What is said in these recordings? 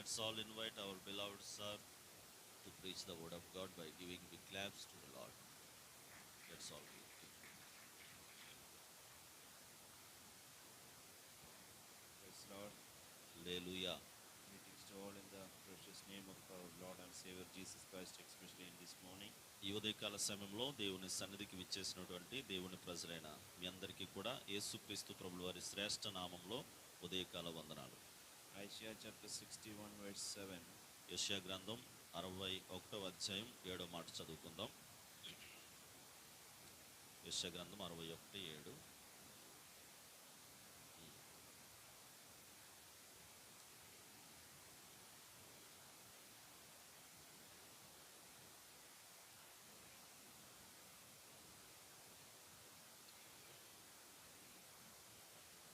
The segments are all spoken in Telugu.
Let's all invite our beloved sir to preach the word of God by giving big claps to the Lord. Let's all give. Praise Lord. Hallelujah. Greetings to all in the precious name of our Lord and Savior Jesus Christ, especially in this morning. ఈ ఉదయకాల సమయంలో దేవుని సన్నిధికి విచ్చేసినటువంటి దేవుని ప్రజలైన మీ అందరికీ కూడా యేసుక్రీస్తు ప్రభుల వారి శ్రేష్ఠ నామంలో ఉదయకాల వందనాలు Isaiah chapter 61, verse 7. యెషయా గ్రంథం అరవై ఒకటవ అధ్యాయం ఏడో మాట చదువుకుందాం యెషయా గ్రంథం అరవై ఒకటి ఏడు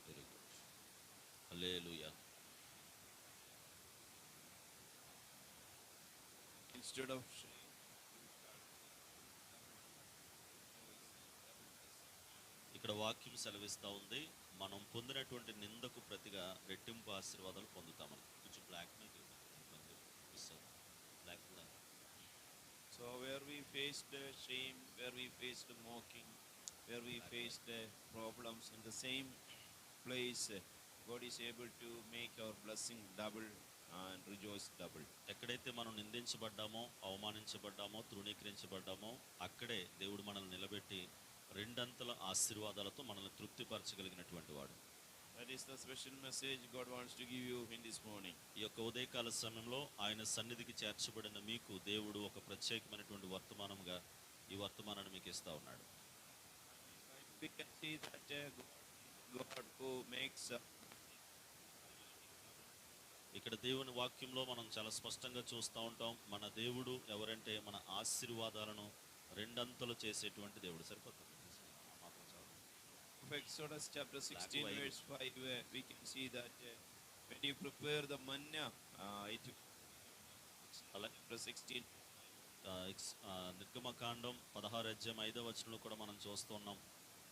very good hallelujah stood out. ఇక్కడ వాక్యం సెలవిస్తూ ఉంది. మనం పొందినటువంటి నిందకు ప్రతిగా రెట్టింపు ఆశీర్వాదాలు పొందుతాము కొంచెం block block so where we faced same problems same place God is able to make our blessing double and rejoice double. ఎక్కడైతే మనం నిందించబడ్డామో అవమానించబడ్డామో తృణీకరించబడ్డామో అక్కడే దేవుడు మనల్ని నిలబెట్టి రెండంతల ఆశీర్వాదాలతో మనల్ని తృప్తిపరచగలిగినటువంటి వాడు That is the special message God wants to give you in this morning. ఈ యొక్క ఉదయకాల సమయంలో ఆయన సన్నిధికి చేర్చబడిన మీకు దేవుడు ఒక ప్రత్యేకమైనటువంటి వర్తమానంగా ఈ వర్తమానాన్ని మీకు ఇస్తా ఉన్నాడు We can see that uh, God, God who makes uh, ఇక్కడ దేవుని వాక్యంలో మనం చాలా స్పష్టంగా చూస్తూ ఉంటాం. మన దేవుడు ఎవరంటే మన ఆశీర్వాదాలను రెండంతలు చేసేటువంటి దేవుడు. సరిపోతుంది? Exodus chapter 16, white. verse 5, uh, we can see that uh, when you prepare the manna, uh, it chapter 16, ఆ, ఎక్స్- ఆ, నిర్గమకాండం పదహారు అధ్యాయం ఐదవ వచనంలో కూడా మనం చూస్తున్నాం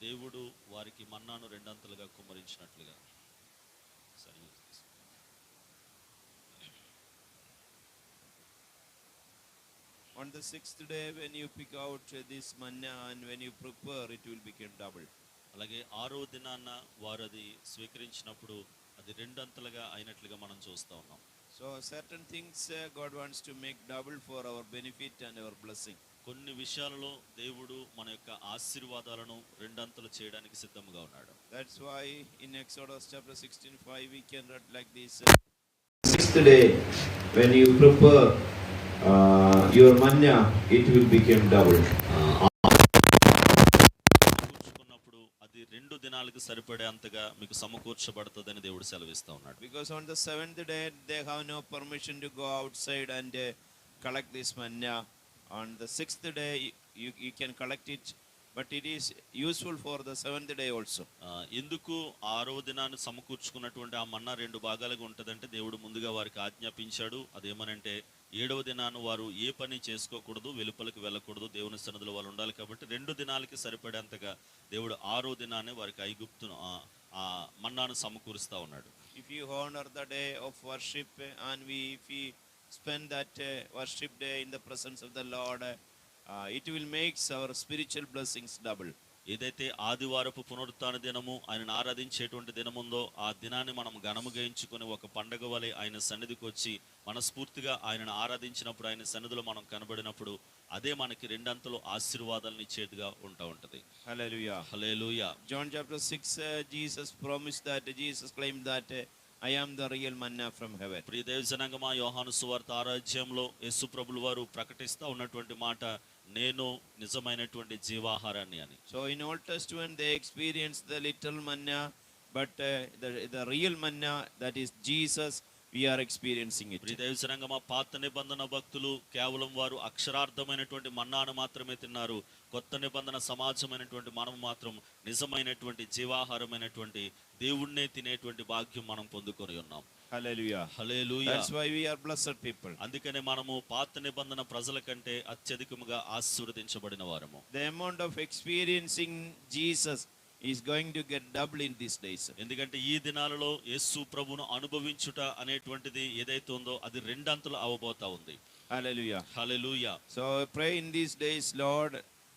దేవుడు వారికి మన్నాను రెండంతలుగా కుమ్మరించినట్లుగా. సరే. On the sixth day when you pick out uh, this manna and when you prepare, it will become double. అలాగే ఆరో దినాన్న వారు అది స్వీకరించినప్పుడు అది రెండంతలుగా అయినట్లుగా మనం చూస్తూ ఉన్నాం So certain things uh, God wants to make double for our benefit and our blessing. కొన్ని విషయాలలో దేవుడు మన యొక్క ఆశీర్వాదాలను రెండంతలు చేయడానికి సిద్ధంగా ఉన్నాడు That's why in Exodus chapter 16, 5, we can read like this. uh, sixth day, when you your manna it will become double రెండు దినాలకు సరిపడే అంతగా మీకు సమకూర్చబడుతుందని దేవుడు సెలవిస్తూ ఉన్నాడు. Because on the seventh day they have no permission to go outside and collect this manna on the sixth day you you can collect it but it is useful for the seventh day also. ఆ, ఎందుకు ఆరవ దినాన్ని సమకూర్చుకున్నటువంటి ఆ మన్నా రెండు భాగాలుగా ఉంటుందంటే దేవుడు ముందుగా వారికి ఆజ్ఞాపించాడు అదేమనంటే ఏడవ దినాన్ని వారు ఏ పని చేసుకోకూడదు వెలుపలికి వెళ్ళకూడదు దేవుని సన్నిధిలో వాళ్ళు ఉండాలి కాబట్టి రెండు దినాలకి సరిపడేంతగా దేవుడు ఆరో దినాన్ని వారికి ఐగుప్తును ఆ- మన్నాను సమకూరుస్తా ఉన్నాడు If you honor the day of worship uh, and we, if we spend that uh, worship day in the presence of it will make our spiritual blessings double. ఏదైతే ఆదివారపు పునరుత్థాన దినము ఆయనను ఆరాధించేటువంటి దినముందో ఆ దినాన్ని మనం ఘనముగా ఎంచుకొని ఒక పండగ వలె ఆయన సన్నిధికి వచ్చి మనస్ఫూర్తిగా ఆయనను ఆరాధించినప్పుడు ఆయన సన్నిధిలో మనం కనబడినప్పుడు అదే మనకి రెండంతలు ఆశీర్వాదాలను ఇచ్చేదిగా ఉంటా ఉంటది Hallelujah. Hallelujah John chapter 6, uh, Jesus promised that, Jesus claimed that uh, I am the real manna from heaven. ప్రియ దేవ జనంగమా యోహాను సువార్త ఆరాధ్యంలో యేసు ప్రభులు వారు ప్రకటిస్తూ ఉన్నటువంటి మాట నేను నిజమైనటువంటి జీవాహారాన్ని అని So in Old Testament, they experienced the little manna, but uh, the, the real manna, that is Jesus, we are experiencing it. ప్రియ దేవ జనంగమా పాత నిబంధన భక్తులు కేవలం వారు అక్షరార్థమైనటువంటి మన్నాను మాత్రమే తిన్నారు కొత్త నిబంధన సమాజమైనటువంటి మనం మాత్రం నిజమైనటువంటి జీవాహారమైనటువంటి దేవుణ్ణే తినేటువంటి భాగ్యం మనం పొందుకొని ఉన్నాం Hallelujah. Hallelujah That's why we are blessed people. అందుకనే మనము పాత నిబంధన ప్రజల కంటే అత్యధికముగా ఆశీర్వదించబడిన వారము The amount of experiencing Jesus He's going to get double in these days. ఎందుకంటే ఈ దినాలలో యేసు ప్రభును అనుభవించుట అనేటువంటిది ఏదైతే ఉందో అది రెండంతలు అవబోతా ఉంది Hallelujah. Hallelujah So pray in these days, Lord,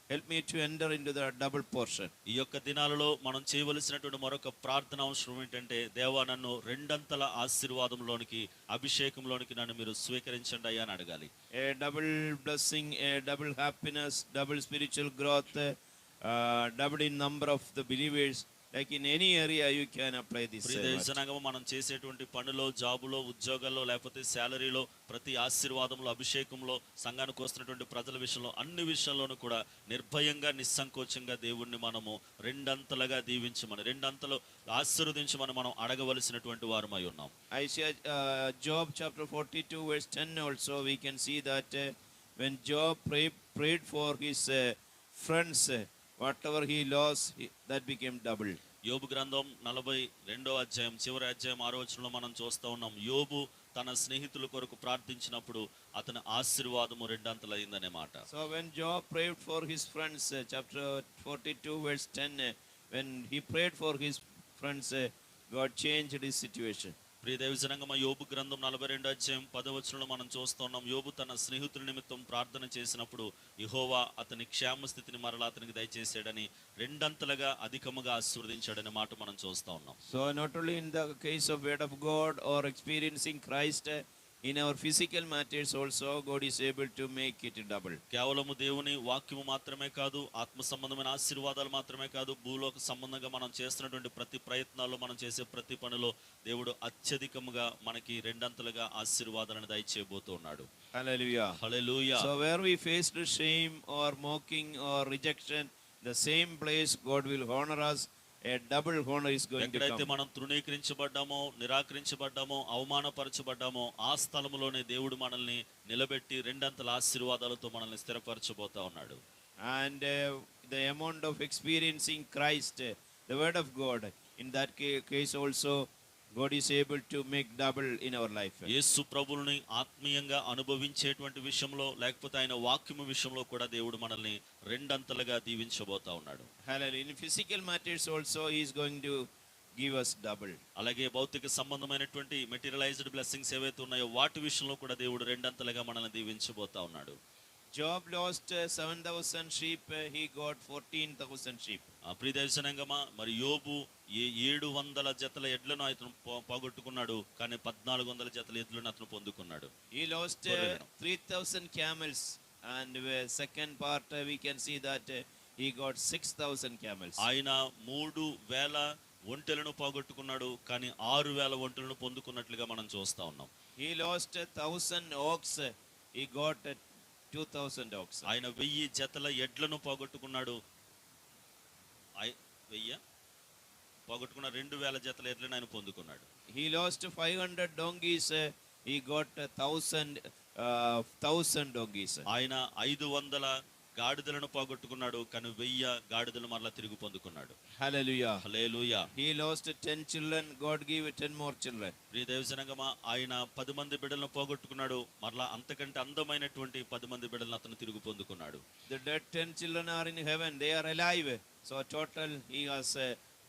help me to enter into the double portion. ఈ యొక్క దినాలలో మనం చేయవలసినటువంటి మరొక ప్రార్థన అవసరం ఏంటంటే దేవా నన్ను రెండంతల ఆశీర్వాదంలోనికి అభిషేకంలోనికి నన్ను మీరు స్వీకరించండి అయ్యా అని అడగాలి A double blessing, a double happiness, double spiritual growth, of the believers. Like in any area, you can apply this. uh, word. ప్రియదేశనంగం మనం చేసేటువంటి పనిలో జాబులో ఉద్యోగాల్లో లేకపోతే శాలరీలో ప్రతి ఆశీర్వాదంలో అభిషేకంలో సంఘానికి వస్తున్నటువంటి ప్రజల విషయంలో అన్ని విషయాల్లోనూ కూడా నిర్భయంగా నిస్సంకోచంగా దేవుణ్ణి మనము రెండంతలుగా దీవించమని రెండంతలు ఆశీర్వదించమని మనం అడగవలసినటువంటి వారమై ఉన్నాం uh, Job chapter 42, verse 10 also, we can see that uh, when Job pray, prayed for his uh, whatever he lost that became double Yobu గ్రంథం నలభై రెండో అధ్యాయం చివరి అధ్యాయం ఆరోచనలో మనం చూస్తూ ఉన్నాం. యోబు తన స్నేహితుల కొరకు ప్రార్థించినప్పుడు అతని ఆశీర్వాదము రెండంతలైందనే మాట. So when Job prayed for his friends chapter forty two verse ten when he prayed for his friends God changed his situation his situation. Yobu గ్రంథం నలభై రెండు అధ్యాయం పదవచనంలో మనం చూస్తున్నాం యోబు తన స్నేహితుల నిమిత్తం ప్రార్థన చేసినప్పుడు యెహోవా అతని క్షేమ స్థితిని మరలా అతనికి దయచేసాడని రెండంతలుగా అధికముగా ఆశీర్వదించాడనే మాట మనం చూస్తా ఉన్నాం so not only in the case of word of God or experiencing Christ uh, in our physical matters also, God is able to make it double. కేవలము దేవుని వాక్యము మాత్రమే కాదు ఆత్మ సంబంధమైన ఆశీర్వాదాలు మాత్రమే కాదు భూలోక సంబంధంగా మనం చేస్తున్నటువంటి ప్రతి ప్రయత్నాల్లో మనం చేసే ప్రతి పనిలో దేవుడు అత్యధికముగా మనకి రెండంతలుగా ఆశీర్వాదాలను దయచేయబోతూ ఉన్నాడు Hallelujah. Hallelujah So where we faced shame or mocking or rejection, the same place God will honor us. Double honor is going to ఎక్కడైతే. మనం తృణీకరించబడ్డామో నిరాకరించబడ్డామో అవమానపరచబడ్డామో ఆ స్థలములోనే దేవుడు మనల్ని నిలబెట్టి రెండంతల ఆశీర్వాదాలతో మనల్ని స్థిరపరచబోతా ఉన్నాడు And uh, the amount of experiencing Christ, uh, the word of God, in that God is able to make double in our life. యేసు ప్రభుల్ని ఆత్మీయంగా అనుభవించేటువంటి విషయంలో లేకపోతే ఆయన వాక్యము విషయంలో కూడా దేవుడు మనల్ని రెండంతలుగా దీవించబోతా ఉన్నాడు Hallelujah. In physical matters also, He is going to give us double. అలాగే భౌతిక సంబంధమైనటువంటి మెటీరియలైజ్డ్ బ్లెస్సింగ్స్ ఏవైతే ఉన్నాయో వాటి విషయంలో కూడా దేవుడు రెండంతలుగా మనల్ని దీవించబోతా ఉన్నాడు Job lost uh, 7,000 sheep, uh, he got 14,000 sheep. ఆ ప్రియదర్శనంగమా మరి యోబు ఏ ఏడు వందల జతల ఎడ్లను అతను పోగొట్టుకున్నాడు కానీ పద్నాలుగు వందల జతల ఎడ్లను అతను పొందుకున్నాడు Correct. 3,000 camels, and uh, second part uh, we can see that uh, he got 6,000 camels. ఆయన మూడు వేల ఒంటెలను పోగొట్టుకున్నాడు కానీ ఆరు వేల ఒంటెలను పొందుకున్నట్లుగా మనం చూస్తా ఉన్నాం He lost a thousand ox, uh, 2,000 ox. ఆయన వెయ్యి జతల ఎడ్లను పోగొట్టుకున్నాడు వెయ్య పోగొట్టుకున్న రెండు వేల జతల ఎడ్లను ఆయన పొందుకున్నాడు 500 donkeys, uh, he got a thousand, uh, thousand donkeys. ఆయన ఐదు వందల గాడిదలను పోగొట్టుకున్నాడు కానీ వెయ్యి గాడిదలు మరలా తిరిగి పొందుకున్నాడు Hallelujah. Hallelujah He lost 10 children, God gave 10 more children. ప్రియ దేవజనగమా ఆయన పది మంది బిడ్డలను పోగొట్టుకున్నాడు మరలా అంతకంటే అందమైనటువంటి పది మంది బిడ్డలను అతను తిరిగి పొందుకున్నాడు The dead 10 children are in heaven, they are alive. So total he has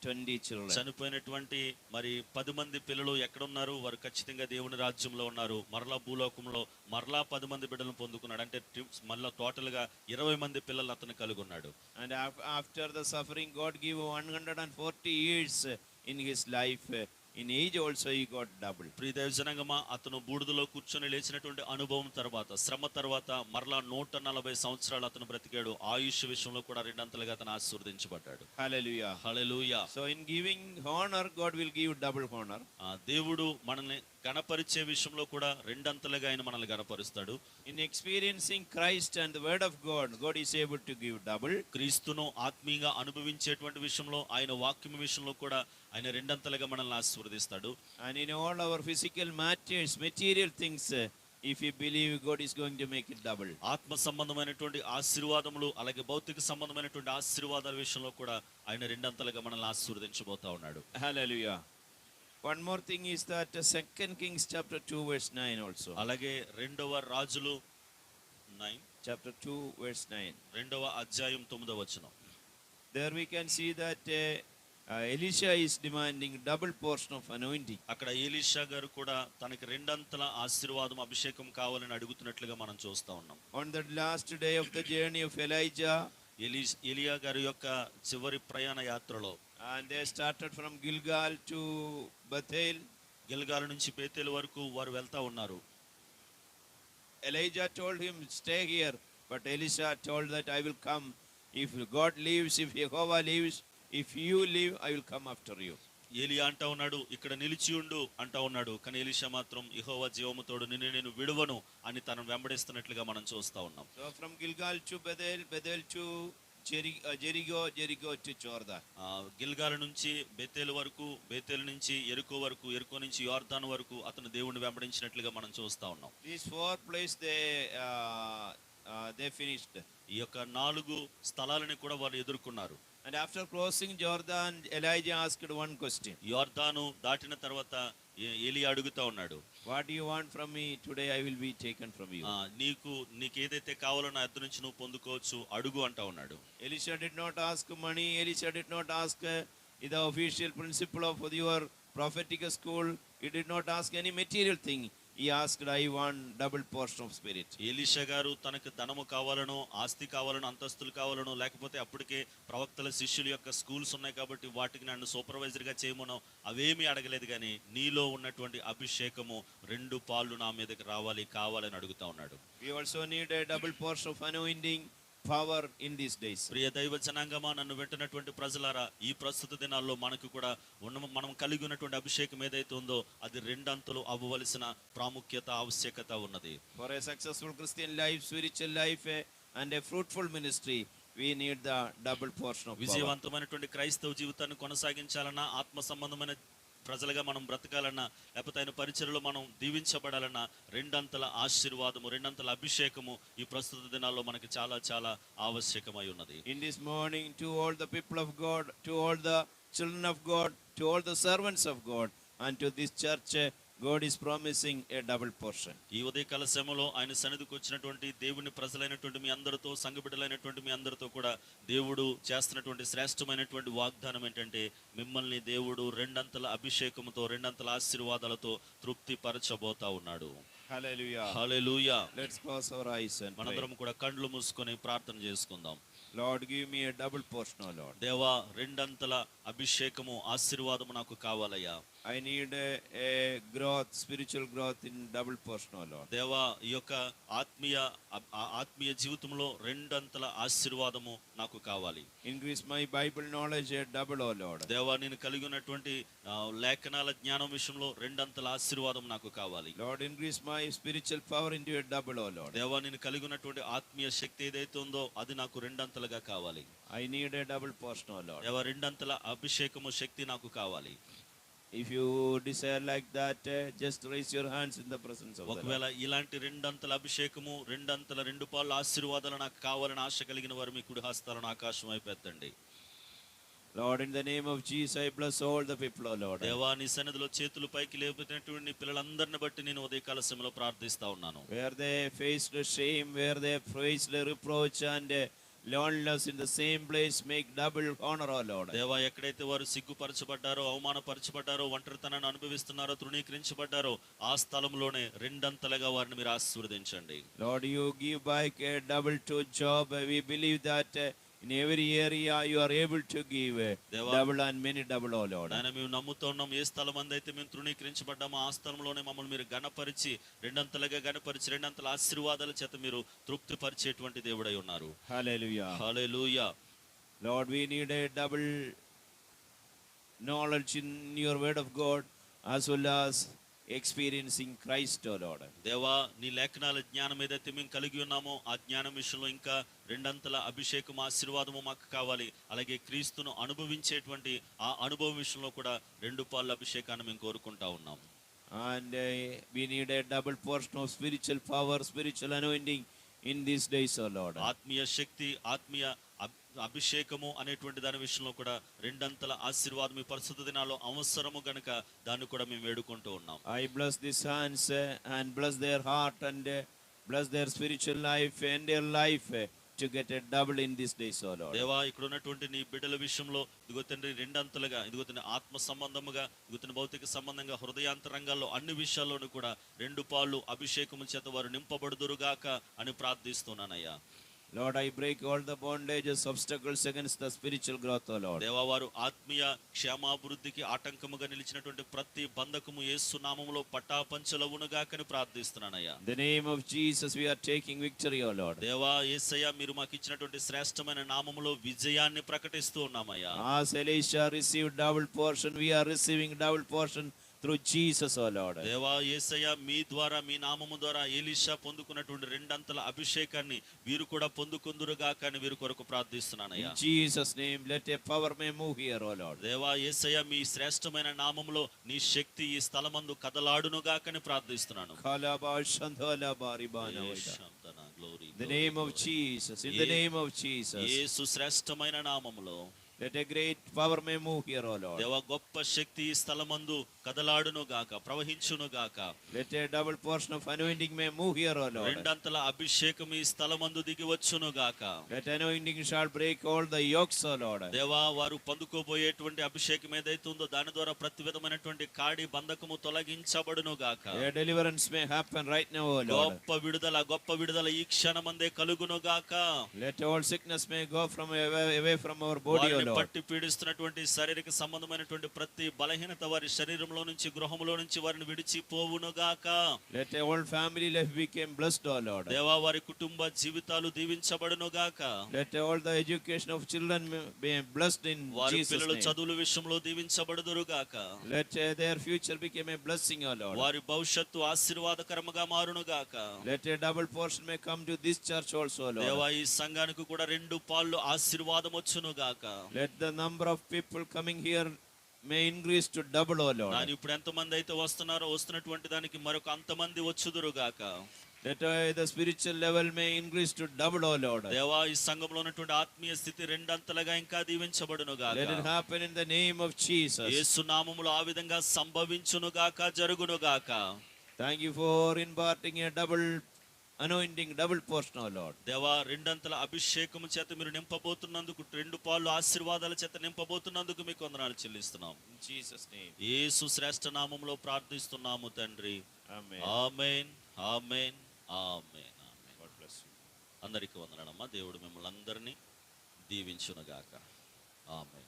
20 children. చనిపోయినటువంటి మరి పది మంది పిల్లలు ఎక్కడున్నారు వారు ఖచ్చితంగా దేవుని రాజ్యంలో ఉన్నారు మరలా భూలోకంలో మరలా పది మంది బిడ్డలను పొందుకున్నాడు అంటే మరలా టోటల్గా ఇరవై మంది పిల్లలు అతను కలిగి ఉన్నాడు And af- after the suffering, God gave 140 years uh, in his life. Uh, In age also he got double. ప్రియ దేవజనంగమా అతను బూడిదలో కూర్చొని లేచినటువంటి అనుభవం తర్వాత శ్రమ తర్వాత మరలా నూట నలభై సంవత్సరాలు అతను బ్రతికాడు ఆయుష్ విషయంలో కూడా రెండంతలుగా అతను ఆశీర్వదించబడ్డాడు Hallelujah. Hallelujah So in giving honor, God will give double honor. ఆ దేవుడు మనల్ని గణపరిచే విషయంలో కూడా రెండంతలుగా ఆయన మనల్ని గణపరుస్తాడు experiencing Christ and the word of God, God is able to give double. క్రీస్తును ఆత్మీయంగా అనుభవించేటువంటి విషయంలో ఆయన వాక్యం విషయంలో కూడా ఆయన రెండంతలుగా మనల్ని ఆశీర్వదిస్తాడు. And in all our physical matters material things if you believe God is going to make it double ఆత్మ సంబంధమైనటువంటి ఆశీర్వాదములు అలాగే భౌతిక సంబంధమైనటువంటి ఆశీర్వాదాల విషయంలో కూడా ఆయన రెండంతలుగా మనల్ని ఆశీర్వదించబోతా ఉన్నాడు. Hallelujah one more thing is that second Kings chapter 2 verse 9 also అలాగే రెండవ రాజులు 9 చాప్టర్ 2 వర్స్ 9 రెండవ అధ్యాయం 9వ వచనం. There we can see that Elisha is demanding double portion of anointing అక్కడ ఎలిషా గారు కూడా తనకి రెండంతల ఆశీర్వాదం అభిషేకం కావాలని అడుగుతున్నట్లుగా మనం చూస్తా ఉన్నాం. On the last day of the journey of Elijah Eli ఎలియా గారి యొక్క చివరి ప్రయాణ యాత్రలో and they started from Gilgal to Bethel Gilgal నుంచి బేతేల్ వరకు వారు వెళ్తా ఉన్నారు. Elijah told him stay here but Elisha told that I will come if God lives if యహోవా lives if you live, I will come after you. ఏలియా అంటా ఉన్నాడు ఇక్కడ నిలిచి ఉండు అంటా ఉన్నాడు కానీ ఎలీషా మాత్రం ఇహోవా జీవముతోడు నిన్ను నేను విడువను అని తనను వెంబడిస్తున్నట్లుగా మనం చూస్తా ఉన్నాం So from Gilgal to Bethel, Bethel to Jeri- uh, Jericho, Jericho to Jordan. ఆ, గిల్గాల నుంచి బేతేలు వరకు బేతేలు నుంచి ఎరుకో వరకు ఎరుకో నుంచి యోర్దాన్ వరకు అతను దేవుణ్ణి వెంబడించినట్లుగా మనం చూస్తా ఉన్నాం These four places they uh, uh, they finished. ఈ యొక్క నాలుగు స్థలాలని కూడా వారు ఎదుర్కొన్నారు And after crossing Jordan, Elijah asked one question. యోర్దాను దాటిన తర్వాత ఏలి అడుగుతా ఉన్నాడు What do you want from me? Today I will be taken from you. ఆ, నీకు నీకు ఏదైతే కావాలో నా ఎద్దు నుంచి నువ్వు పొందుకోవచ్చు అడుగు అంటా ఉన్నాడు Elisha did not ask money. Elisha did not ask uh, the official principle of your prophetic school. He did not ask any material He asked, I want double portion of spirit. Elisha గారు తనకు ధనము కావాలనో ఆస్తి కావాలనో అంతస్తులు కావాలనో లేకపోతే అప్పటికే ప్రవక్తల శిష్యుల యొక్క స్కూల్స్ ఉన్నాయి కాబట్టి వాటికి నన్ను సూపర్వైజర్గా చేయమనో అవేమీ అడగలేదు కానీ నీలో ఉన్నటువంటి అభిషేకము రెండు పాళ్ళు నా మీదకి రావాలి కావాలని అడుగుతా ఉన్నాడు We also need a double portion of anointing power in these days. ప్రియ దైవ జనాంగమా నన్ను వింటున్నటువంటి ప్రజలారా ఈ ప్రస్తుత దినాల్లో మనకు కూడా ఉన్న మనం కలిగి ఉన్నటువంటి అభిషేకం ఏదైతే ఉందో అది రెండంతలు అవ్వవలసిన ప్రాముఖ్యత ఆవశ్యకత ఉన్నది For a successful Christian life, spiritual life, eh, and a fruitful ministry, we need the double portion of power. విజయవంతమైనటువంటి క్రైస్తవ జీవితాన్ని కొనసాగించాలన్నా ఆత్మ సంబంధమైన ప్రజలుగా మనం బ్రతకాలన్నా లేకపోతే ఆయన పరిచయలో మనం దీవించబడాలన్నా రెండంతల ఆశీర్వాదము రెండంతల అభిషేకము ఈ ప్రస్తుత దినాల్లో మనకి చాలా చాలా ఆవశ్యకమై ఉన్నది. In this morning to all the people of God to all the children of God to all the servants of God and to this church God is promising a double portion. ఈ ఉదయకాల సమయంలో ఆయన సన్నిధికి వచ్చినటువంటి దేవుని ప్రజలైనటువంటి మీ అందరితో సంఘబిడ్డలైనటువంటి మీ అందరితో కూడా దేవుడు చేస్తున్నటువంటి శ్రేష్టమైనటువంటి వాగ్దానం ఏంటంటే మిమ్మల్ని దేవుడు రెండంతల అభిషేకముతో రెండంతల ఆశీర్వాదాలతో తృప్తి పరచబోతా ఉన్నాడు. మనందరం కూడా కండ్లు మూసుకొని ప్రార్థన చేసుకుందాం a double portion, O Lord. దేవా రెండంతల అభిషేకము ఆశీర్వాదము నాకు కావాలయ్యా I need a growth spiritual growth in double portion personal దేవా ఈ యొక్క ఆత్మీయ ఆత్మీయ జీవితంలో రెండంతల ఆశీర్వాదము నాకు కావాలి. Increase my Bible knowledge a double O Lord దేవా నేను కలిగి ఉన్నటువంటి లేఖనాల జ్ఞానం విషయంలో రెండంతల ఆశీర్వాదం నాకు కావాలి. Lord increase my spiritual power in a double O దేవా నేను కలిగి ఉన్నటువంటి ఆత్మీయ శక్తి ఏదైతే ఉందో అది నాకు రెండంతలుగా కావాలి. I need a double portion Lord రెండంతల అభిషేకము శక్తి నాకు కావాలి. If you desire like that, uh, just raise your hands in the presence of the Lord. ఒకవేళ ఇలాంటి రెండంతల అభిషేకము రెండంతల రెండు పాళ్ళ ఆశీర్వాదాలు నాకు కావాలని ఆశ కలిగిన వారు మీ కుడి హస్తాలను ఆకాశం ఎత్తండి Lord, in the name of Jesus, I bless all the people, O Lord. దేవా నీ సన్నిధిలో చేతులు పైకి లేపుతున్నటువంటి నీ పిల్లలందరిని బట్టి నేను ఉదయకాల సమయంలో ప్రార్థిస్తా ఉన్నాను Where they faced shame, where they faced reproach and loneliness in the same place make double honour O Lord దేవ ఎక్కడైతే వారు సిగ్గు పరచపడ్డారో అవమాన అవమానపరచబడ్డారో ఒంటరితనాన్ని అనుభవిస్తున్నారో తృణీకరించబడ్డారో ఆ స్థలంలోనే రెండంతలుగా వారిని మీరు ఆశీర్వదించండి. Lord you give back a double to Job we believe that in every area you are able to give uh, Deva- double and many double, O Lord. ఆయన మేము నమ్ముతున్నాం ఏ స్థలం అయితే మేము తృణీకరించబడ్డామో ఆ స్థలంలోనే మమ్మల్ని మీరు గణపరిచి రెండంతలుగా గణపరిచి రెండంతల ఆశీర్వాదాల చేత మీరు తృప్తి పరిచేటువంటి దేవుడై ఉన్నారు Hallelujah. Hallelujah Lord, we need a double knowledge in your word of God as well as Christ, O Lord. దేవా నీ లేఖనాల జ్ఞానం ఏదైతే మేము కలిగి ఉన్నామో ఆ జ్ఞానం విషయంలో ఇంకా రెండంతల అభిషేకం ఆశీర్వాదము మాకు కావాలి అలాగే క్రీస్తును అనుభవించేటువంటి ఆ అనుభవం విషయంలో కూడా రెండు పాళ్ళ అభిషేకాన్ని మేము కోరుకుంటా ఉన్నాం And uh, we need a double portion of spiritual power, spiritual anointing in these days, O Lord. ఆత్మీయ శక్తి ఆత్మీయ అభిషేకము అనేటువంటి దాని విషయంలో కూడా రెండంతల ఆశీర్వాదం ఈ పరిశుద్ధ దినాల్లో అవసరము గనుక దాన్ని కూడా మేము వేడుకుంటూ ఉన్నాం uh, and bless their heart and uh, bless their spiritual life and their life. uh, to get a double in these days, O Lord. దేవా ఇక్కడ ఉన్నటువంటి నీ బిడ్డల విషయంలో ఇదిగో తండ్రి రెండంతలుగా ఇదిగో తండ్రి ఆత్మ సంబంధముగా ఇదిగో తండ్రి భౌతిక సంబంధంగా హృదయాంతరంగాల్లో అన్ని విషయాల్లోనూ కూడా రెండు పాళ్ళు అభిషేకము చేత వారు నింపబడుదురుగాక అని ప్రార్థిస్తున్నానయ్యా Lord, I break all the bondages, obstacles against the spiritual growth, O Lord. దేవా వారు ఆత్మీయ క్షేమాభివృద్ధికి ఆటంకముగా నిలిచినటువంటి ప్రతి బంధకము యేసు నామములో పట్టాపంచలవునుగాకని ప్రార్థిస్తున్నానయ్యా In the name of Jesus, we are taking victory, O Lord. దేవా యేసయ్య మీరు మాకు ఇచ్చినటువంటి శ్రేష్టమైన నామములో విజయాన్ని ప్రకటిస్తూ ఉన్నామయ్యా As Elisha received double portion, we are receiving double portion through Jesus, O Lord. దేవా యేసయ్య మీ ద్వారా మీ నామము ద్వారా ఎలీషా పొందుకున్నటువంటి రెండంతల అభిషేకాన్ని వీరు కూడా పొందుకుందురుగాక అని వీరి కొరకు ప్రార్థిస్తున్నానయ్యా In Jesus' name, let a power may move here, O Lord. దేవా యేసయ్య మీ శ్రేష్టమైన నామములో నీ శక్తి ఈ స్థలమందు ప్రార్థిస్తున్నాను. ఏ In శాంతన, glory, the name of. Jesus, in the name of Jesus, యేసు శ్రేష్టమైన నామములో let a great power may move here, O Lord. దేవ గొప్ప శక్తి ఈ స్థలమందు కదలాడును గాక ప్రవహించును గాక Let a double portion of anointing may move here, O Lord. రెండంతల అభిషేకం ఈ స్థలమందు దిగి వచ్చును గాక Let anointing shall break all the yokes, O Lord. దేవా వారు పొందుకోబోయేటువంటి అభిషేకం ఏదైతే ఉందో దాని ద్వారా ప్రతి విధమైనటువంటి కాడి బంధకము తొలగించబడును గాక A deliverance may happen right now, O Lord. గొప్ప విడుదల గొప్ప విడుదల ఈ క్షణమందే కలుగును గాక Let all sickness may go from away, away from our body, O వారిని Lord. పట్టి పీడిస్తున్నటువంటి శారీరక సంబంధమైనటువంటి ప్రతి బలహీనత వారి శరీరంలో నుంచి గృహంలో నుంచి వారిని విడిచి పోవును గాక. Let all family life became blessed O Lord దేవా వారి కుటుంబ జీవితాలు దీవించబడును గాక. Let all the education of children be blessed in వారి పిల్లల చదువుల విషయంలో దీవించబడుదురు గాక. Let their future became a blessing O Lord వారి భవిష్యత్తు ఆశీర్వాదకరముగా మారును గాక. Let a double portion may come to this church also Lord దేవా ఈ సంఘానికి కూడా రెండు పాళ్ళు ఆశీర్వాదం వచ్చును గాక. Let the number of people coming here may increase to double, O Lord. దాని ఇప్పుడు ఎంతమంది అయితే వస్తున్నారో వస్తున్నటువంటి దానికి మరొక అంతమంది వచ్చుదురు గాక uh, the spiritual level may increase to double, O Lord. దేవా ఈ సంఘంలో ఉన్నటువంటి ఆత్మీయ స్థితి రెండంతలుగా ఇంకా దీవించబడును Let it గాక happen in the name of Jesus. యేసు నామములో ఆ విధంగా సంభవించును గాక జరుగును గాక Thank you for imparting a double portion, O Lord. దేవా రెండంతల అభిషేకము చేత మీరు నింపబోతున్నందుకు రెండు పాళ్ళు ఆశీర్వాదాల చేత నింపబోతున్నందుకు మీకు వందనాలు చెల్లిస్తున్నాం In Jesus' name. యేసు శ్రేష్ఠ నామములో ప్రార్థిస్తున్నాము తండ్రి Amen. Amen amen amen amen God bless you. అందరికీ వందనాలమ్మా దేవుడు మిమ్మల్ని అందరినీ దీవించునుగాక ఆమెన్